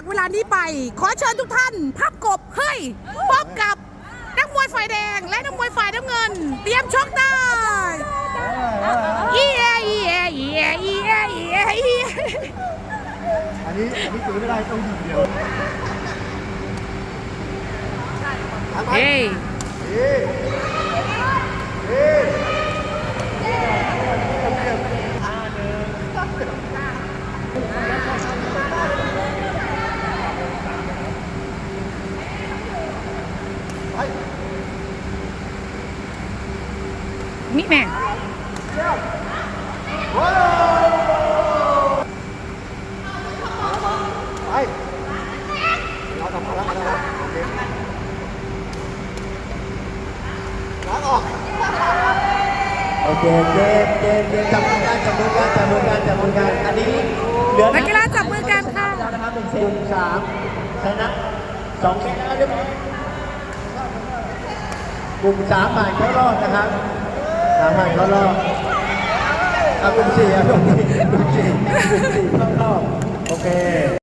จากเวลานี้ไป ขอเชิญทุกท่านพับกบเฮ้ยพบกับนักมวยฝ่ายแดง และนักมวยฝ่ายน้ำเงิน เตรียมชกได้อีเออีเออีเออีเออีเออีเออันนี้อันนี้ตีไม่ได้ต้องยิงเดียวเฮ้ย เอ๊ะเอ๊ะ นี่แม่งไปเราทำมาแล้วนะโอเคล้างออกโอเคเกมเกมเกมจับมือกันจับมือกันจับมือกันจับมือกันอันนี้เหลือนักกีฬาจับมือกันค่ะแล้วนะครับเป็นเซตสามชนะสองเซตแล้วเรียบร้อย กลุ่มสามผ่านเข้ารอบนะครับสามผ่านเข้ารอบอะกลุ่มสี่อะกลุ่มสี่กลุ่มสี่กลุ่มสี่เข้ารอบโอเค